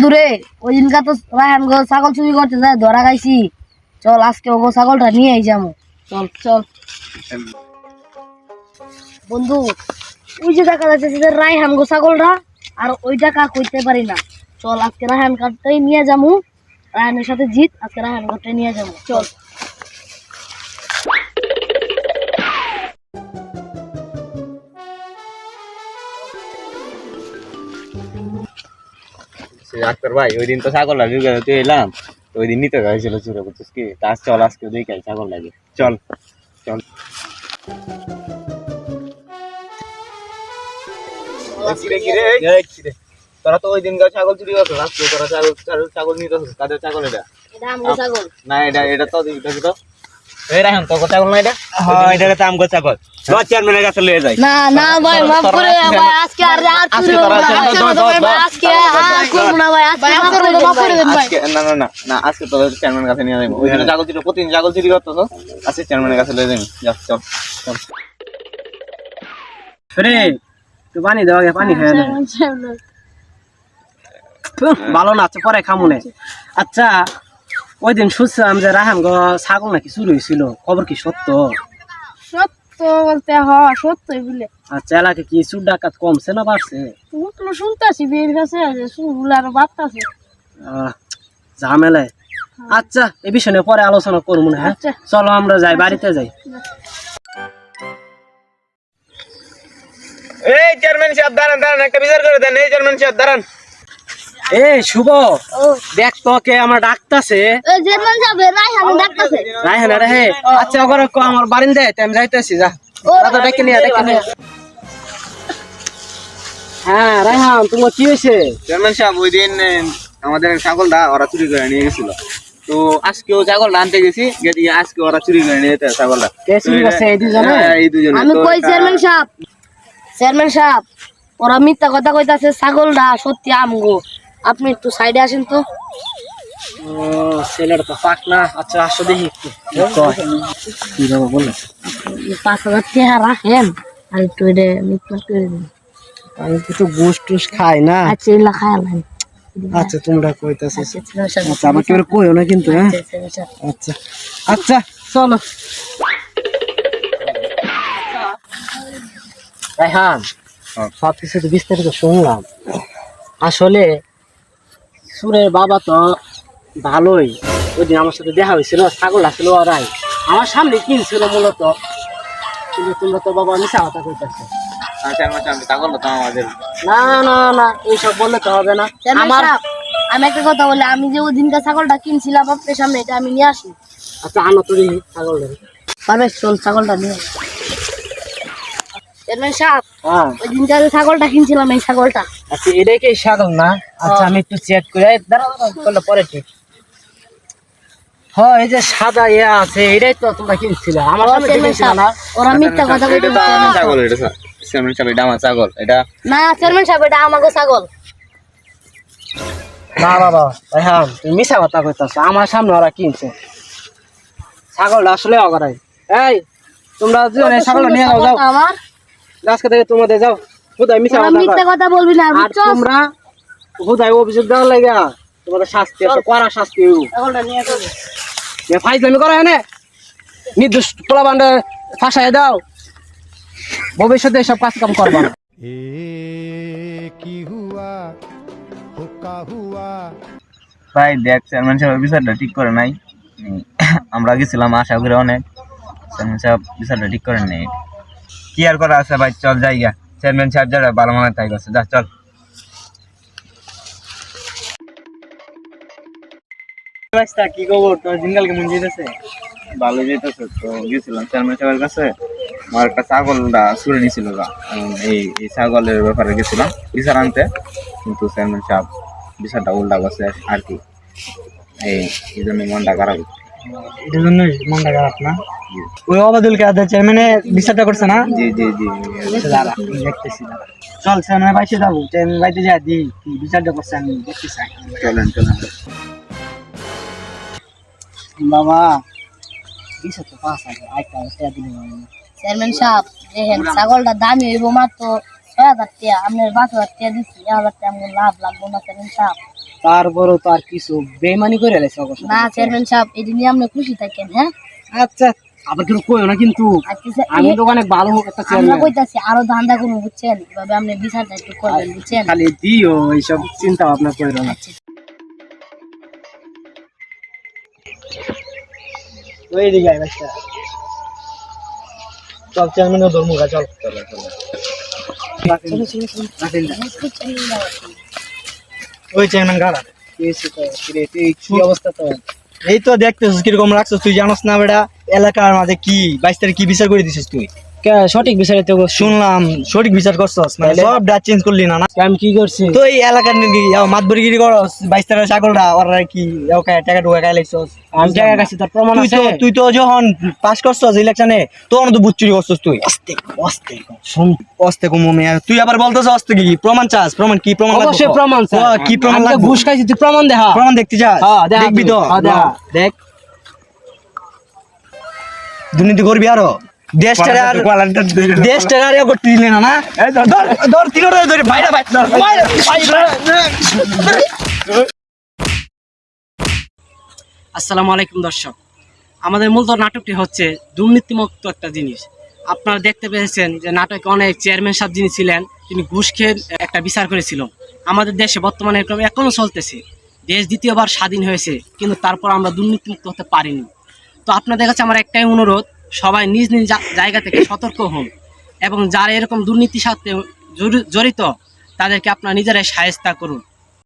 বন্ধুরে, ওই দিনকার তো রায়হান গো ছাগল চুরি করতে যায়, ধরা খাইছি। চল, আজকে ওগো ছাগলটা নিয়ে আই যাব চল চল। বন্ধু, ওই যে দেখা যাচ্ছে যে রায়হান গো ছাগলটা, আর ওইটা কা কইতে পারি না। চল, আজকে রায়হান কাঠটাই নিয়ে যাব রায়হানের সাথে জিত, আজকে রায়হান কাটতে নিয়ে যাব চল। ডাক্তার ভাই ওই দিন তো ছাগল লাগে তুই এলাম। তো ওই দিন নিতে গেছিল চুরে করছিস কি? তা আজ চল আজকে দেখে আই ছাগল লাগে। চল চল। তোরা তো ওই দিন ছাগল চুরি করছ আজকে তোরা ছাগল ছাগল- ছাগল নিতে কাদের ছাগল এটা? এটা আমগো ছাগল। না এটা এটা তো দেখি তো এই রাখেন তো ছাগল না এটা। হ্যাঁ এটা তো চেয়ারম্যানের কাছে লয়ে যাই। না না ভাই মাফ করে ভাই আজকে আর আর আজকে করব তোরা না। আজকে আজকে তোরা- ভাই, আজকে আর করব না ভাই আজকে মাফ করে দেন ভাই। না না না না আজকে তো চেয়ারম্যানের কাছে নিয়ে যাব ওই দিন ছাগল প্রতিদিন ছাগল চুরি করতো আজকে চেয়ারম্যানের কাছে লয়ে যাবি যা চল চল। রে তুই পানি দেওয়া গে পানি খেয়ে ভালো না আচ্ছা পরে খামুনে আচ্ছা ওই দিন শুনছিলাম যে রাহাম গো ছাগল নাকি চুরি হয়েছিল। খবর কি সত্য? সত্য বলতে হয় সত্যই বলে। আচ্ছা এলাকা কি চুর ডাকাত কমছে না বাড়ছে? তুমি শুনতেছি বিয়ের কাছে আর বাড়তাছে? আহ, ঝামেলায়। আচ্ছা এই বিষয় নিয়ে পরে আলোচনা করব না হ্যাঁ? আচ্ছা। চলো আমরা যাই বাড়িতে যাই। এই চেয়ারম্যান সাহেব দাঁড়ান দাঁড়ান একটা বিচার করে দেন। এই চেয়ারম্যান সাহেব দাঁড়ান। এ শুভ। ও দেখ তোকে আমার ডাকতাছে। ওই জেরমান যাবে রাইহান ডাকতাছে। রায়হান রে হে। আচ্ছা ওখানে কো আমার বারিন দে আমি যাইতেছি যা। দাদা ডেকে নিয়ে ডেকে নিয়ে হ্যাঁ রায়হান তোমার কি হয়েছে? চেয়ারম্যান সাহেব ওই দিন আমাদের ছাগলটা ওরা চুরি করে নিয়ে গেছিল। তো আজকেও ছাগল আনতে গেছি আজকে ওরা চুরি করে নিয়ে ছাগলটা। কে চুরি করছে এই দুজনে? হ্যাঁ, এই দুজনে। আমি তো কই এটা- চেয়ারম্যান সাহেব? চেয়ারম্যান সাহেব ওরা মিথ্যা কথা কইতাছে ছাগলটা সত্যি আমগো। আপনি একটু সাইডে আসেন তো। ও ছেলেটা তো পাক না। আচ্ছা আসো দেখি। কি বাবা বলে? পাঁচ হাজার টাকা রাখেন আর একটু এটা মিটমাট করে দিন। আমি গোস টুস খাই না। আচ্ছা এগুলা আচ্ছা তোমরা কইতাছো। আচ্ছা আমাকে এবার কইও না কিন্তু হ্যাঁ? আচ্ছা, আচ্ছা আচ্ছা। চলো। হ্যাঁ। সব কিছু তো বিস্তারিত শুনলাম। আসলে সুরের বাবা তো ভালোই। ওই দিন আমার সাথে দেখা হয়েছিল ছাগল আসছিল ওরাই আমার সামনে কিনছিল মূলত। কিন্তু তোমরা তো বাবা মিশা সাহেব ছাগলটা না না না এইসব বললে তো হবে না। আমার আমি একটা কথা বলি আমি যে ওই দিনকার ছাগলটা কিনছিলাম আপনার সামনে এটা আমি নিয়ে আসি। আচ্ছা আনো তুই ছাগল ধরে। পারবে চল ছাগলটা নিয়ে আয়। চেয়ারম্যান সাহেব হ্যাঁ। ওই দিনকার যে ছাগলটা কিনছিলাম এই ছাগলটা। আচ্ছা এটাই কি ছাগল না? আচ্ছা আমি একটু চেক করে দাঁড়াও দাঁড়াও, পরে ঠিক। হ্যাঁ এই যে সাদা ইয়ে আছে এটাই তো তোমরা কিনছিলে। আমার সামনে না? ওরা মিথ্যা কথা এটা কইতে ছাগল এটা চেয়ারম্যান সাহেব এটা আমার ছাগল এটা না চেয়ারম্যান সাহেব এটা আমাকে ছাগল। না বাবা হ্যাঁ তুমি কথা কইতাছ আমার সামনে ওরা কিনছে। ছাগলটা আসলে অগরাই। এই তোমরা দুজনে ছাগলটা নিয়ে যাও যাও। আমার। আজকে থেকে তোমাদের যাও। মিছা কথা বলবি না আর তোমরা অভিযোগ দেওয়ার লাগা তোমাদের শাস্তি কড়া শাস্তি এনে নির্দোষ পোলাবান্ডে দাও। ভবিষ্যতে এসব কাজ কাম করবা কি ভাই দেখ চেয়ারম্যান সাহেব বিচারটা ঠিক করে নাই। আমরা গেছিলাম আশা করে অনেক। চেয়ারম্যান সাহেব বিচারটা ঠিক করে নাই। কি আর করা আছে ভাই চল যাই গা। চেয়ারম্যান সাহেব যারা ভালো মনে তাই করছে। যা চল। কি খবর? তোর দিনকাল কেমন যেতেছে? ভালো যেতেছে তো গেছিলাম চেয়ারম্যান সাহেবের কাছে। আমার একটা ছাগলটা ছুড়ে নিয়েছিল এই এই ছাগলের ব্যাপারে গেছিলাম বিচার আনতে। কিন্তু চেয়ারম্যান সাহেব বিচারটা উল্টা করছে আর কি। এই এই জন্য মনটা খারাপ এটার জন্যই মনটা খারাপ না। ওই অবাদুল আদা চেয়ারম্যানে বিচারটা করছে না? জি জি জি। দাঁড়া, দেখতেছি দাঁড়া। চল চেয়ারম্যান বাইসে যাব চেয়ারম্যান বাইতে যা দি কি বিচারটা করছে আমি দেখতেছি চলেন চলেন। বাবা বিচার তো পাঁচ হাজার আটটা টাকা দিলে চেয়ারম্যান সাহেব দেখেন ছাগলটা দামি হইব মাত্র ছয় হাজার টাকা আপনার পাঁচ হাজার টাকা দিচ্ছি এক হাজার টাকা আমার লাভ লাগবো না চেয়ারম্যান সাহেব। তারপরও তো আর কিছু বেমানি করে রেছে অবশ্য। না চেয়ারম্যান সাহেব নিয়ে আপনি খুশি থাকেন হ্যাঁ? আচ্ছা আবার কিছু কইও না কিন্তু। আমি তো অনেক ভালো একটা আমরা চেয়ারম্যান। কইতাছি আরও ধান্দা কোনো বুঝছেন? এভাবে আপনি বিচারটা একটু করবেন বুঝছেন? খালি দিও এইসব চিন্তা ভাবনা করো না। ওই দিকে আয় বাচ্চা চল চেয়ারম্যান ধর্মুখা চল। রাখেন না। ওই চেয়ারম্যান গাড়া। এই তো দেখতেছিস কীরকম রাখছিস, তুই জানোস না বেটা, এলাকার মাঝে কি, বাইশ তারিখ কি বিচার করে দিছিস তুই? সঠিক বিষয়ে তো শুনলাম সঠিক বিচার করছস মানে সব চেঞ্জ করলি না না? আমি কি করছি? তো এই এলাকার নাকি মাতবরিগিরি করস বাইশ তারিখ ছাগলটা ওরা কি টাকা টুকা খাই লাগছস আমি জায়গা কাছে তোর প্রমাণ তুই আছে। তুই তো যখন পাস করছস ইলেকশনে তখন তো বুট চুরি করছস তুই। আস্তে আস্তে শুন। অস্তে কমু তুই আবার বলতেছ অস্তে কি প্রমাণ চাস? প্রমাণ কি প্রমাণ লাগবে অবশ্যই প্রমাণ ক, কি প্রমাণ লাগবে? ঘুষ খাইছি তুই প্রমাণ দেখা। প্রমাণ দেখতে যা হ্যাঁ, দেখবি তো? হ্যাঁ, দেখ। দুর্নীতি করবি আরও? দেশটারে আর দেশটারে আর করতে দিলে না না। ধর ধর তিনটা ধরে বাইরে বাইরে আসসালামু আলাইকুম দর্শক। আমাদের মূলত নাটকটি হচ্ছে দুর্নীতিমুক্ত একটা জিনিস। আপনারা দেখতে পেয়েছেন যে নাটকে অনেক চেয়ারম্যান সাহেব যিনি ছিলেন তিনি ঘুষ খেয়ে একটা বিচার করেছিল আমাদের দেশে বর্তমানে এরকম এখনও চলতেছে। দেশ দ্বিতীয়বার স্বাধীন হয়েছে কিন্তু তারপর আমরা দুর্নীতিমুক্ত হতে পারিনি। তো আপনাদের কাছে আমার একটাই অনুরোধ সবাই নিজ নিজ জায়গা থেকে সতর্ক হন এবং যারা এরকম দুর্নীতির সাথে জড়ি- জড়িত, তাদেরকে আপনারা নিজেরাই সাহেস্তা করুন।